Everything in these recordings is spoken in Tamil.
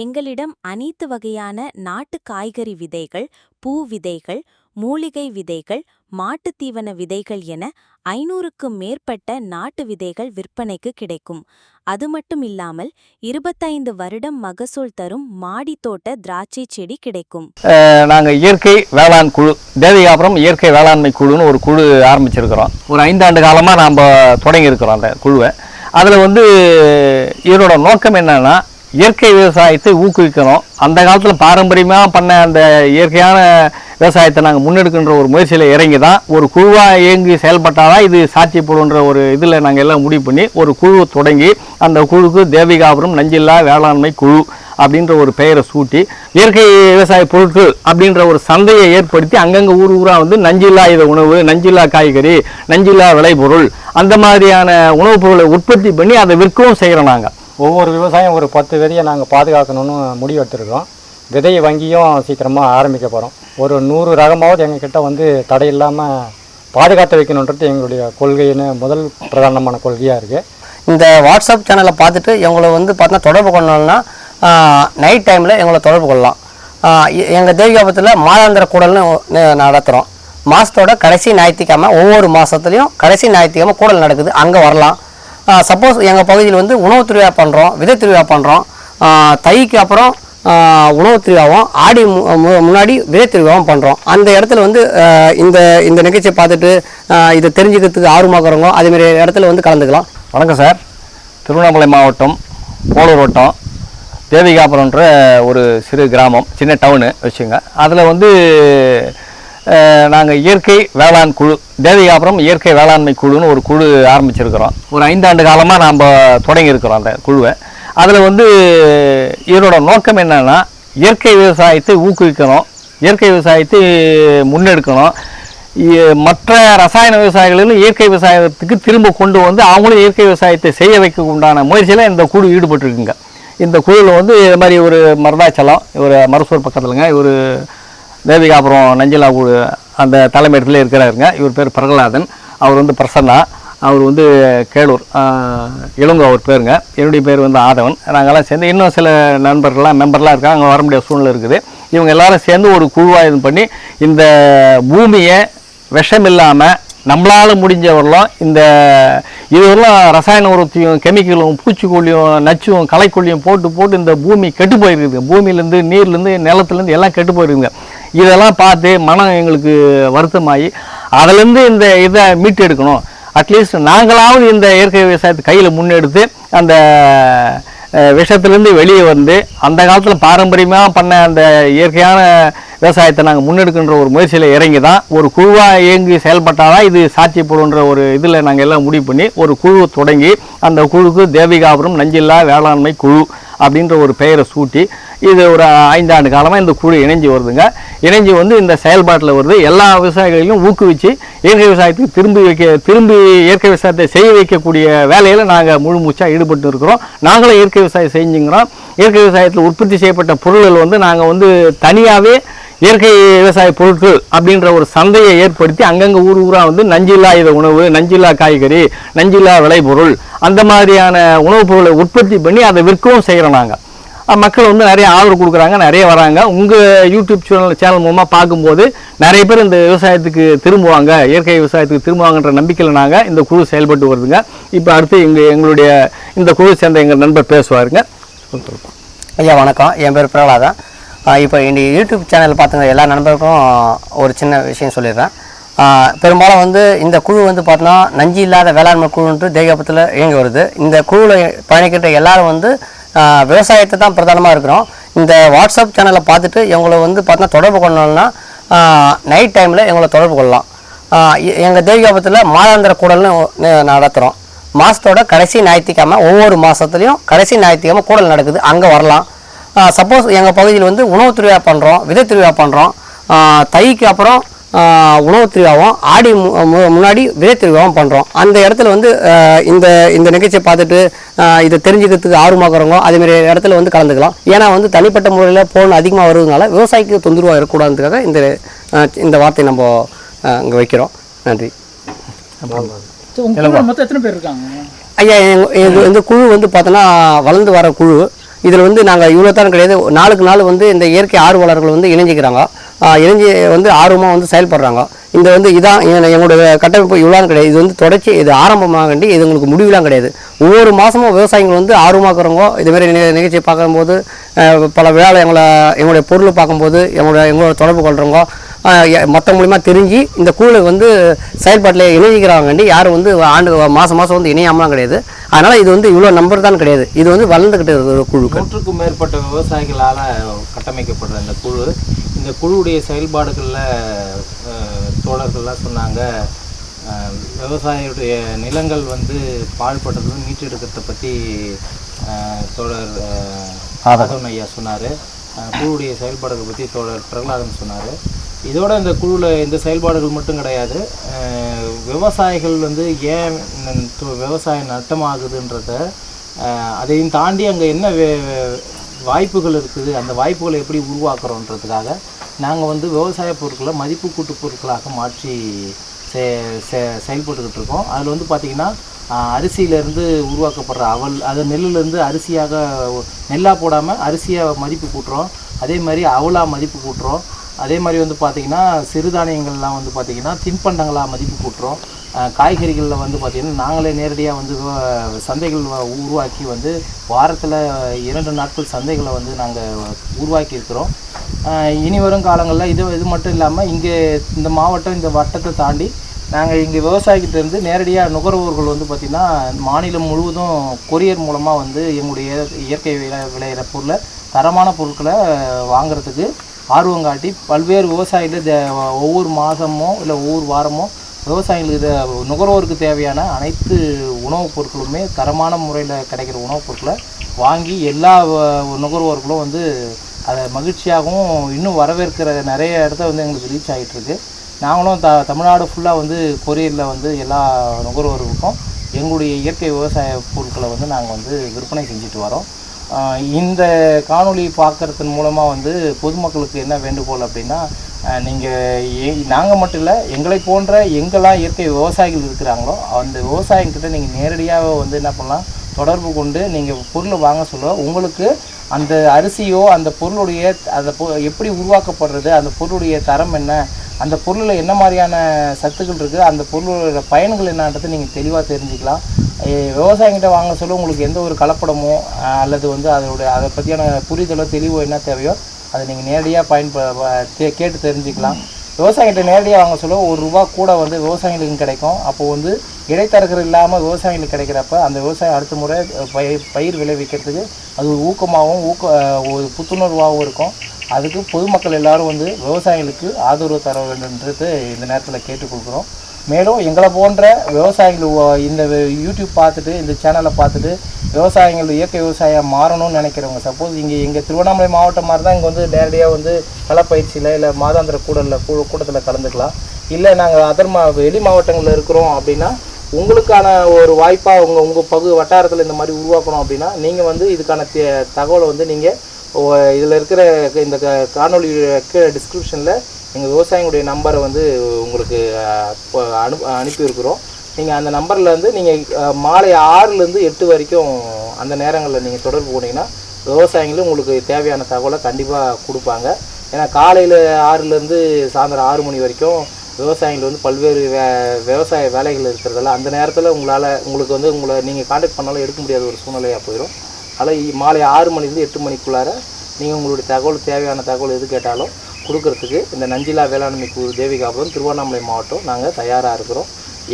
எங்களிடம் அனைத்து வகையான நாட்டு காய்கறி விதைகள் பூ விதைகள் மூலிகை விதைகள் மாட்டுத்தீவன விதைகள் என ஐநூறுக்கும் மேற்பட்ட நாட்டு விதைகள் விற்பனைக்கு கிடைக்கும். அது மட்டும் இல்லாமல் இருபத்தைந்து வருடம் மகசூல் தரும் மாடித்தோட்ட திராட்சை செடி கிடைக்கும். நாங்கள் இயற்கை வேளாண் குழு தேவிகாபுரம் இயற்கை வேளாண்மை குழுன்னு ஒரு குழு ஆரம்பிச்சிருக்கிறோம். ஒரு ஐந்தாண்டு காலமாக நாம் தொடங்கியிருக்கிறோம் அந்த குழுவை. அதில் வந்து இதனோட நோக்கம் என்னன்னா இயற்கை விவசாயத்தை ஊக்குவிக்கணும். அந்த காலத்தில் பாரம்பரியமாக பண்ண அந்த இயற்கையான விவசாயத்தை நாங்கள் முன்னெடுக்கின்ற ஒரு முயற்சியில் இறங்கி தான் ஒரு குழுவாக இயங்கி செயல்பட்டாதான் இது சாத்தியப்படுன்ற ஒரு இதில் நாங்கள் எல்லாம் முடிவு பண்ணி ஒரு குழுவை தொடங்கி அந்த குழுவுக்கு தேவிகாபுரம் நஞ்சில்லா வேளாண்மை குழு அப்படின்ற ஒரு பெயரை சூட்டி இயற்கை விவசாய பொருட்கள் அப்படின்ற ஒரு சந்தையை ஏற்படுத்தி அங்கங்கே ஊர் ஊராக வந்து நஞ்சில்லா இத உணவு நஞ்சில்லா காய்கறி நஞ்சில்லா விளைபொருள் அந்த மாதிரியான உணவுப் பொருளை உற்பத்தி பண்ணி அதை விற்கவும் செய்கிறோம் நாங்கள் ஒவ்வொரு விவசாயம் ஒரு பத்து விதையை நாங்கள் பாதுகாக்கணும்னு முடிவு எடுத்திருக்கோம் விதை வங்கியும் சீக்கிரமாக ஆரம்பிக்க போகிறோம் ஒரு நூறு ரகமாவது எங்ககிட்ட வந்து தடை இல்லாமல் பாதுகாத்து வைக்கணுன்றது எங்களுடைய கொள்கைன்னு முதல் பிரதானமான கொள்கையாக இருக்குது இந்த வாட்ஸ்அப் சேனலை பார்த்துட்டு எங்களை வந்து பார்த்தீங்கன்னா தொடர்பு கொள்ளணும்னா நைட் டைமில் எங்களை தொடர்பு கொள்ளலாம். எங்கள் தேவியாபத்தில் மாதாந்திர கூடல்னு நடத்துகிறோம் மாதத்தோட கடைசி ஞாயிற்றுக்கிழமை ஒவ்வொரு மாதத்துலேயும் கடைசி ஞாயிற்றுக்கிழமை கூடல் நடக்குது. அங்கே வரலாம். சப்போஸ் எங்கள் பகுதியில் வந்து உணவு திருவிழா பண்ணுறோம் விதை திருவிழா பண்ணுறோம் தைக்கு அப்புறம் உணவு திருவிழாவும் ஆடி மு- மு- முன்னாடி விதை திருவிழாவும் பண்ணுறோம் அந்த இடத்துல வந்து இந்த இந்த நிகழ்ச்சியை பார்த்துட்டு இதை தெரிஞ்சுக்கிறதுக்கு ஆர்வமாக்குறவங்க அதேமாரி இடத்துல வந்து கலந்துக்கலாம். வணக்கம் சார். திருவண்ணாமலை மாவட்டம் போலூர் வட்டம் தேவிகாபுரம்ன்ற ஒரு சிறு கிராமம் சின்ன டவுனு வச்சுங்க அதில் வந்து நாங்கள் இயற்கை வேளாண் குழு தேவிகாபுரம் இயற்கை வேளாண்மை குழுன்னு ஒரு குழு ஆரம்பிச்சிருக்கிறோம். ஒரு ஐந்தாண்டு காலமாக நாம் தொடங்கியிருக்கிறோம் அந்த குழுவை. அதில் வந்து இதனோட நோக்கம் என்னன்னா இயற்கை விவசாயத்தை ஊக்குவிக்கணும் இயற்கை விவசாயத்தை முன்னெடுக்கணும். இ- மற்ற ரசாயன விவசாயிகளிலும் இயற்கை விவசாயத்துக்கு திரும்ப கொண்டு வந்து அவங்களும் இயற்கை விவசாயத்தை செய்ய வைக்க உண்டான முயற்சியில் இந்த குழு ஈடுபட்டிருக்குங்க. இந்த குழுவில் வந்து இது மாதிரி ஒரு மருதாச்சலம் ஒரு மருசூர் பக்கத்தில்ங்க ஒரு தேவிகாபுரம் நஞ்சிலா குழு அந்த தலைமையிடத்துல இருக்கிறாருங்க. இவர் பேர் பிரகலாதன். அவர் வந்து பிரசன்னா. அவர் வந்து கேளூர் இளங்கோ அவர் பேருங்க. என்னுடைய பேர் வந்து ஆதவன். நாங்கள்லாம் சேர்ந்து இன்னும் சில நண்பர்கள்லாம் மெம்பர்லாம் இருக்காங்க. அங்கே வர முடியாத சூழ்நிலை இருக்குது. இவங்க எல்லாரும் சேர்ந்து ஒரு குழுவாக இது பண்ணி இந்த பூமியை விஷம் இல்லாமல் நம்மளால் முடிஞ்சவரெல்லாம் இந்த இதுவெல்லாம் ரசாயன உரத்தையும் கெமிக்கலும் பூச்சிக்கொல்லியும் நச்சும் களைக்கொல்லியும் போட்டு போட்டு இந்த பூமி கெட்டு போயிருக்குது. பூமியிலேருந்து நீர்லேருந்து நிலத்துலேருந்து எல்லாம் கெட்டு போயிருக்குங்க இதெல்லாம் பார்த்து மனம் எங்களுக்கு வருத்தமாகி அதுலேருந்து இந்த இதை மீட்டெடுக்கணும். அட்லீஸ்ட் நாங்களாவது இந்த இயற்கை விவசாயத்தை கையில் முன்னெடுத்து அந்த விஷத்துலேருந்து வெளியே வந்து அந்த காலத்தில் பாரம்பரியமாக பண்ண அந்த இயற்கையான விவசாயத்தை நாங்கள் முன்னெடுக்கின்ற ஒரு முயற்சியில் இறங்கி தான் ஒரு குழுவாக இயங்கி செயல்பட்டாதான் இது சாட்சியப்படுன்ற ஒரு இதில் நாங்கள் எல்லாம் முடிவு பண்ணி ஒரு குழுவை தொடங்கி அந்த குழுவுக்கு தேவிகாபுரம் நஞ்சில்லா வேளாண்மை குழு அப்படின்ற ஒரு பெயரை சூட்டி இது ஒரு ஐந்தாண்டு காலமாக இந்த குழு இணைஞ்சு வருதுங்க. இணைஞ்சு வந்து இந்த செயல்பாட்டில் வருது. எல்லா விவசாயிகளையும் ஊக்குவிச்சு இயற்கை விவசாயத்துக்கு திரும்பி வைக்க திரும்பி இயற்கை விவசாயத்தை செய்ய வைக்கக்கூடிய வேலையில் நாங்கள் முழு மூச்சாக ஈடுபட்டு இருக்கிறோம். நாங்களும் இயற்கை விவசாயம் செஞ்சுங்கிறோம். இயற்கை விவசாயத்தில் உற்பத்தி செய்யப்பட்ட பொருள்கள் வந்து நாங்கள் வந்து தனியாகவே இயற்கை விவசாய பொருட்கள் அப்படின்ற ஒரு சந்தையை ஏற்படுத்தி அங்கங்கே ஊர் ஊராக வந்து நஞ்சில்லா இத உணவு நஞ்சில்லா காய்கறி நஞ்சில்லா விளைபொருள் அந்த மாதிரியான உணவுப் பொருளை உற்பத்தி பண்ணி அதை விற்கவும் செய்கிறோம் நாங்கள் மக்கள் வந்து நிறைய ஆதரவு கொடுக்குறாங்க நிறைய வராங்க. உங்கள் யூடியூப் சேனல் சேனல் மூலமாக பார்க்கும்போது நிறைய பேர் இந்த விவசாயத்துக்கு திரும்புவாங்க. இயற்கை விவசாயத்துக்கு திரும்புவாங்கன்ற நம்பிக்கையில் நாங்கள் இந்த குழு செயல்பட்டு வருதுங்க. இப்போ அடுத்து எங்கள் எங்களுடைய இந்த குழு சேர்ந்த எங்கள் நண்பர் பேசுவாருங்க. ஐயா வணக்கம். என் பேர் பிரகலாதான் இப்போ இந்த யூடியூப் சேனல் பார்த்துங்க எல்லா நண்பருக்கும் ஒரு சின்ன விஷயம் சொல்லிடுறேன். பெரும்பாலும் வந்து இந்த குழு வந்து பார்த்தோன்னா நஞ்சு இல்லாத வேளாண்மை குழுன்ட்டு தேகபத்தில் இயங்கி வருது. இந்த குழுவில் பயணிக்கின்ற எல்லாரும் வந்து விவசாயத்தை தான் பிரதானமாக இருக்கிறோம். இந்த வாட்ஸ்அப் சேனலை பார்த்துட்டு எங்களை வந்து பார்த்தோன்னா தொடர்பு கொள்ளணும்னா நைட் டைமில் எங்களை தொடர்பு கொள்ளலாம். எங்கள் தேவியாபத்தில் மாதாந்திர கூடல்னு நடத்துகிறோம் மாதத்தோட கடைசி ஞாயிற்றுக்கிழமை ஒவ்வொரு மாதத்துலேயும் கடைசி ஞாயிற்றுக்கிழமை கூடல் நடக்குது. அங்கே வரலாம். சப்போஸ் எங்கள் பகுதியில் வந்து உணவு திருவிழா பண்ணுறோம் விதை திருவிழா பண்ணுறோம் தைக்கு அப்புறம் உணவு திருவிழாவும் ஆடி மு- மு- முன்னாடி விதை திருவிழாவும் பண்ணுறோம் அந்த இடத்துல வந்து இந்த இந்த நிகழ்ச்சியை பார்த்துட்டு இதை தெரிஞ்சுக்கிறதுக்கு ஆர்வமாகறவங்க அதேமாரி இடத்துல வந்து கலந்துக்கலாம். ஏன்னா வந்து தனிப்பட்ட முறையில் ஃபோன் அதிகமாக வருவதனால விவசாயிக்கு தொந்தரவாக இருக்கக்கூடாதுக்காக இந்த இந்த வார்த்தையை நம்ம இங்கே வைக்கிறோம். நன்றி. சரி, உங்க குழுல மொத்தம் எத்தனை பேர் இருக்காங்க? ஐயா எங்க- இது இந்த குழு வந்து பார்த்தோன்னா வளர்ந்து வர குழு. இதில் வந்து நாங்கள் இவ்வளோ தான் கிடையாது. நாளுக்கு நாள் வந்து இந்த இயற்கை ஆர்வலர்கள் வந்து இணைஞ்சிக்கிறாங்க. இணைஞ்சி வந்து ஆர்வமாக வந்து செயல்படுறாங்க. இந்த வந்து இதான் எங்களுடைய கட்டமைப்பு இவ்வளோ கிடையாது. இது வந்து தொடர்ச்சி இது ஆரம்பமாக வேண்டி இது உங்களுக்கு முடிவுலாம் கிடையாது. ஒவ்வொரு மாதமும் விவசாயிகள் வந்து ஆர்வமாக்குறவங்க. இதுமாரி நிகழ்ச்சியை பார்க்கும்போது பல விழாவில் எங்களை எங்களுடைய பொருளை பார்க்கும்போது எங்களுடைய எங்களோட தொடர்பு கொள்கிறவங்க மற்ற மூலிமா தெரிஞ்சு இந்த குழுவை வந்து செயல்பாட்டில் இணைஞ்சிக்கிறாங்க வேண்டி யாரும் வந்து ஆண்டு மாதம் மாதம் வந்து இணையாமலாம் கிடையாது. அதனால் இது வந்து இவ்வளோ நம்பர் தான் கிடையாது. இது வந்து வளர்ந்துக்கிட்டு இருக்கிற ஒரு குழுக்கள். நூற்றுக்கும் மேற்பட்ட விவசாயிகளால் கட்டமைக்கப்படுற இந்த குழு. இந்த குழுவுடைய செயல்பாடுகளில் தோழர்கள்லாம் சொன்னாங்க. விவசாயியுடைய நிலங்கள் வந்து பாழ்பட்டதும் மீட்டெடுக்கிறத பற்றி தோழர் ஆதவன் ஐயா சொன்னார். குழுவுடைய செயல்பாடுகளை பற்றி தோழர் பிரகலாதன் சொன்னார். இதோட இந்த குழுவில் இந்த செயல்பாடுகள் மட்டும் கிடையாது. விவசாயிகள் வந்து ஏன் விவசாயம் நட்டமாகுதுன்றத அதையும் தாண்டி அங்கே என்ன வே- வாய்ப்புகள் இருக்குது அந்த வாய்ப்புகளை எப்படி உருவாக்குறோன்றதுக்காக நாங்கள் வந்து விவசாய பொருட்களை மதிப்பு கூட்டு பொருட்களாக மாற்றி செ செ- செயல்பட்டுக்கிட்டு இருக்கோம் அதில் வந்து பார்த்திங்கன்னா அரிசியிலேருந்து உருவாக்கப்படுற அவல் அது நெல்லுலேருந்து அரிசியாக நெல்லாக போடாமல் அரிசியாக மதிப்பு கூட்டுறோம். அதே மாதிரி அவலாக மதிப்பு கூட்டுறோம். அதே மாதிரி வந்து பார்த்திங்கன்னா சிறுதானியங்கள்லாம் வந்து பார்த்திங்கன்னா தின்பண்டங்களாக மதிப்பு கூட்டுறோம். காய்கறிகளில் வந்து பார்த்திங்கன்னா நாங்களே நேரடியாக வந்து சந்தைகள் வ- உருவாக்கி வந்து வாரத்தில் இரண்டு நாட்கள் சந்தைகளை வந்து நாங்கள் உருவாக்கி இருக்கிறோம். இனி வரும் காலங்களில் இது இது மட்டும் இல்லாமல் இங்கே இந்த மாவட்டம் இந்த வட்டத்தை தாண்டி நாங்கள் இங்கே விவசாயிகிட்டேருந்து நேரடியாக நுகர்வோர்கள் வந்து பார்த்திங்கன்னா மாநிலம் முழுவதும் கொரியர் மூலமாக வந்து எங்களுடைய இயற்கை விளை விளையிற பொருளை தரமான பொருட்களை வாங்குறதுக்கு ஆர்வம் காட்டி பல்வேறு விவசாயிகள் தே- ஒவ்வொரு மாதமோ இல்லை ஒவ்வொரு வாரமோ விவசாயிகளுக்கு இதை நுகர்வோருக்கு தேவையான அனைத்து உணவுப் பொருட்களுமே தரமான முறையில் கிடைக்கிற உணவுப் பொருட்களை வாங்கி எல்லா நுகர்வோர்களும் வந்து அதை மகிழ்ச்சியாகவும் இன்னும் வரவேற்கிற நிறைய இடத்த வந்து எங்களுக்கு ரீச் ஆகிட்டுருக்கு நாங்களும் த தமிழ்நாடு ஃபுல்லாக வந்து கொரியரில் வந்து எல்லா நுகர்வோருக்கும் எங்களுடைய இயற்கை விவசாய பொருட்களை வந்து நாங்கள் வந்து விற்பனை செஞ்சுட்டு வரோம். இந்த காணொளி பார்க்கறதன் மூலமாக வந்து பொதுமக்களுக்கு என்ன வேண்டுகோள் அப்படின்னா நீங்கள் நாங்கள் மட்டும் இல்லை எங்களை போன்ற எங்கெல்லாம் இயற்கை விவசாயிகள் இருக்கிறாங்களோ அந்த விவசாயிங்கிட்ட நீங்கள் நேரடியாக வந்து என்ன பண்ணலாம் தொடர்பு கொண்டு நீங்கள் பொருளை வாங்க சொல்ல உங்களுக்கு அந்த அரிசியோ அந்த பொருளுடைய அந்த பொ எப்படி உருவாக்கப்படுறது அந்த பொருளுடைய தரம் என்ன அந்த பொருளில் என்ன மாதிரியான சத்துக்கள் இருக்குது அந்த பொருளோட பயன்கள் என்னன்றது நீங்கள் தெளிவாக தெரிஞ்சுக்கலாம். விவசாயிகிட்ட வாங்க சொல்ல உங்களுக்கு எந்த ஒரு கலப்படமோ அல்லது வந்து அதோட அதை பற்றியான புரிதலோ தெளிவோ என்ன தேவையோ அதை நீங்கள் நேரடியாக பயன்ப தே- கேட்டு தெரிஞ்சுக்கலாம். விவசாயிகிட்ட நேரடியாக வாங்க சொல்ல ஒரு ரூபா கூட வந்து விவசாயிகளுக்கு கிடைக்கும். அப்போது வந்து இடைத்தரகர் இல்லாமல் விவசாயிகளுக்கு கிடைக்கிறப்ப அந்த விவசாயம் அடுத்த முறை பயிர் பயிர் விளைவிக்கிறதுக்கு அது ஒரு ஊக்கமாகவும் ஊக்க ஒரு புத்துணர்வாகவும் இருக்கும். அதுக்கு பொதுமக்கள் எல்லாரும் வந்து விவசாயிகளுக்கு ஆதரவு தர வேண்டும்ன்றது இந்த நேரத்தில் கேட்டுக்கொள்கிறோம். மேலும் எங்களை போன்ற விவசாயிகள் இந்த யூடியூப் பார்த்துட்டு இந்த சேனலை பார்த்துட்டு விவசாயிகள் இயற்கை விவசாயம் மாறணும்னு நினைக்கிறவங்க சப்போஸ் இங்கே எங்கள் திருவண்ணாமலை மாவட்டம் மாதிரி தான் இங்கே வந்து நேரடியாக வந்து களப்பயிற்சியில் இல்லை மாதாந்திர கூடலில் கூ கூட்டத்தில் கலந்துக்கலாம். இல்லை நாங்கள் அதர் மா வெளி மாவட்டங்களில் இருக்கிறோம் அப்படின்னா உங்களுக்கான ஒரு வாய்ப்பாக உங்கள் உங்கள் பகு வட்டாரத்தில் இந்த மாதிரி உருவாக்கணும் அப்படின்னா நீங்கள் வந்து இதுக்கான தகவலை வந்து நீங்கள் இதில் இருக்கிற இந்த க- காணொளி டிஸ்கிரிப்ஷனில் எங்கள் விவசாயிகளுடைய நம்பரை வந்து உங்களுக்கு அனு அனுப்பியிருக்கிறோம். நீங்கள் அந்த நம்பரில் வந்து நீங்கள் மாலை ஆறுலேருந்து எட்டு வரைக்கும் அந்த நேரங்களில் நீங்கள் தொடர்பு போனீங்கன்னா விவசாயிகளும் உங்களுக்கு தேவையான தகவலை கண்டிப்பாக கொடுப்பாங்க. ஏன்னா காலையில் ஆறுலேருந்து சாயந்தரம் ஆறு மணி வரைக்கும் விவசாயிகள் வந்து பல்வேறு வே விவசாய வேலைகள் இருக்கிறதால அந்த நேரத்தில் உங்களால் உங்களுக்கு வந்து உங்களை நீங்கள் காண்டாக்ட் பண்ணாலும் எடுக்க முடியாத ஒரு சூழ்நிலையாக போயிடும். அதனால் மாலை ஆறு மணிலேருந்து எட்டு மணிக்குள்ளார நீங்கள் உங்களுடைய தகவல் தேவையான தகவல் எது கேட்டாலும் கொடுக்கறதுக்கு இந்த நஞ்சிலா வேளாண்மை குழு தேவிகாபுரம் திருவண்ணாமலை மாவட்டம் நாங்கள் தயாராக இருக்கிறோம்.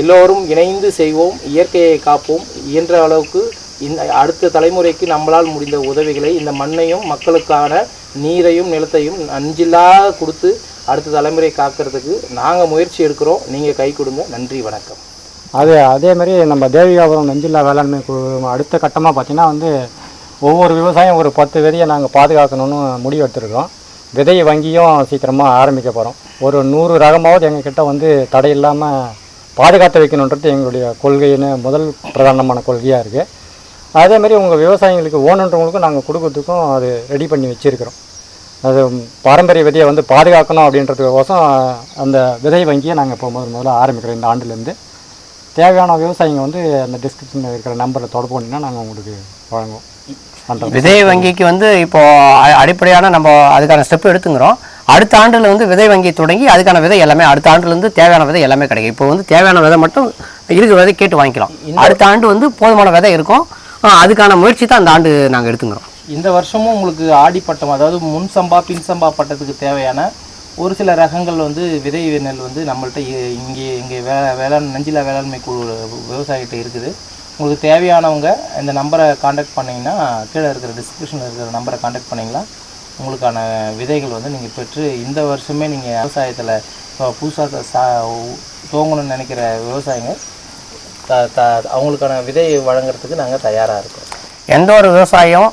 எல்லோரும் இணைந்து செய்வோம் இயற்கையை காப்போம். இயன்ற அளவுக்கு இந்த அடுத்த தலைமுறைக்கு நம்மளால் முடிந்த உதவிகளை இந்த மண்ணையும் மக்களுக்கான நீரையும் நிலத்தையும் நஞ்சில்லா கொடுத்து அடுத்த தலைமுறை காக்கிறதுக்கு நாங்கள் முயற்சி எடுக்கிறோம். நீங்கள் கை கொடுங்க. நன்றி வணக்கம். அது அதே மாதிரி நம்ம தேவிகாபுரம் நஞ்சில்லா வேளாண்மை குழு அடுத்த கட்டமாக பார்த்திங்கன்னா வந்து ஒவ்வொரு விவசாயம் ஒரு பத்து விதையை நாங்கள் பாதுகாக்கணும்னு முடிவு எடுத்திருக்கோம். விதை வங்கியும் சீக்கிரமாக ஆரம்பிக்க போகிறோம் ஒரு நூறு ரகமாவது எங்ககிட்ட வந்து தடை இல்லாமல் பாதுகாத்து வைக்கணுன்றது எங்களுடைய கொள்கைன்னு முதல் பிரதானமான கொள்கையாக இருக்குது அதே மாதிரி உங்கள் விவசாயிகளுக்கு ஓணுன்றவங்களுக்கும் நாங்கள் கொடுக்கறதுக்கும் அது ரெடி பண்ணி வச்சுருக்கிறோம். அது பாரம்பரிய விதையை வந்து பாதுகாக்கணும் அப்படின்றதுக்கோசம் அந்த விதை வங்கியை நாங்கள் இப்போ முதல் முதல்ல ஆரம்பிக்கிறோம் இந்த ஆண்டுலேருந்து. தேவையான விவசாயிங்க வந்து அந்த டிஸ்கிரிப்ஷனில் இருக்கிற நம்பரில் தொடர்பு பண்ணினா நாங்கள் உங்களுக்கு வழங்குவோம். விதை வங்கிக்கு வந்து இப்போ அடிப்படையான நம்ம அதுக்கான ஸ்டெப் எடுத்துங்கிறோம் அடுத்த ஆண்டுல வந்து விதை வங்கி தொடங்கி அதுக்கான விதை எல்லாமே அடுத்த ஆண்டுல இருந்து தேவையான விதை எல்லாமே கிடைக்கும். இப்போ வந்து தேவையான விதை மட்டும் இருக்கிற விதை கேட்டு வாங்கிக்கலாம். அடுத்த ஆண்டு வந்து போதுமான விதை இருக்கும். அதுக்கான முயற்சி தான் அந்த ஆண்டு நாங்கள் எடுத்துங்கிறோம் இந்த வருஷமும் உங்களுக்கு ஆடிப்பட்டம் அதாவது முன் சம்பா பின் சம்பா பட்டத்துக்கு தேவையான ஒரு சில ரகங்கள் வந்து விதை நெல் வந்து நம்மள்ட்ட இ- இங்கே இங்கே வே வேளாண் நஞ்சிலா வேளாண்மை குழு விவசாயிகிட்ட இருக்குது. உங்களுக்கு தேவையானவங்க இந்த நம்பரை காண்டாக்ட் பண்ணிங்கன்னா கீழே இருக்கிற டிஸ்கிரிப்ஷனில் இருக்கிற நம்பரை காண்டாக்ட் பண்ணிங்கன்னா உங்களுக்கான விதைகள் வந்து நீங்கள் பெற்று இந்த வருஷமே நீங்கள் விவசாயத்தில் புதுசாக சா துவங்கணும்னு நினைக்கிற விவசாயிங்க த த அவங்களுக்கான விதை வழங்குறதுக்கு நாங்கள் தயாராக இருக்கோம். எந்த ஒரு விவசாயம்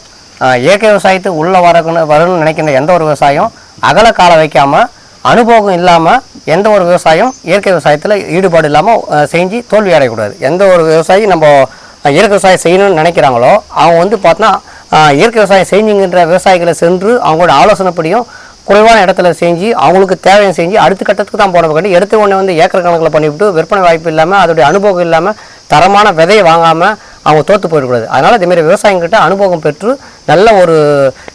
இயற்கை விவசாயத்துக்கு உள்ளே வரக்குன்னு வரணும்னு நினைக்கிற எந்த ஒரு விவசாயம் அகல காலம் வைக்காமல் அனுபவம் இல்லாமல் எந்த ஒரு விவசாயம் இயற்கை விவசாயத்தில் ஈடுபாடு இல்லாமல் செஞ்சு தோல்வி அடையக்கூடாது. எந்த ஒரு விவசாயி நம்ம இயற்கை விவசாயம் செய்யணும்னு நினைக்கிறாங்களோ அவங்க வந்து பார்த்தோன்னா இயற்கை விவசாயம் செஞ்சுங்கிற விவசாயிகளை சென்று அவங்களோட ஆலோசனைப்படியும் குறைவான இடத்துல செஞ்சு அவங்களுக்கு தேவையை செஞ்சு அடுத்த கட்டத்துக்கு தான் போன கட்டி எடுத்த உடனே வந்து ஏக்கர் கணக்கில் பண்ணிவிட்டு விற்பனை வாய்ப்பு இல்லாமல் அதோடைய அனுபவம் இல்லாமல் தரமான விதையை வாங்காமல் அவங்க தோற்று போயிடக்கூடாது. அதனால் இதேமாரி விவசாயிங்கிட்ட அனுபவம் பெற்று நல்ல ஒரு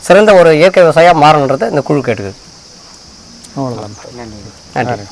சிறந்த ஒரு இயற்கை விவசாயியாக மாறணுன்றதை இந்த குழு கேட்டுக்குது. நன்றி.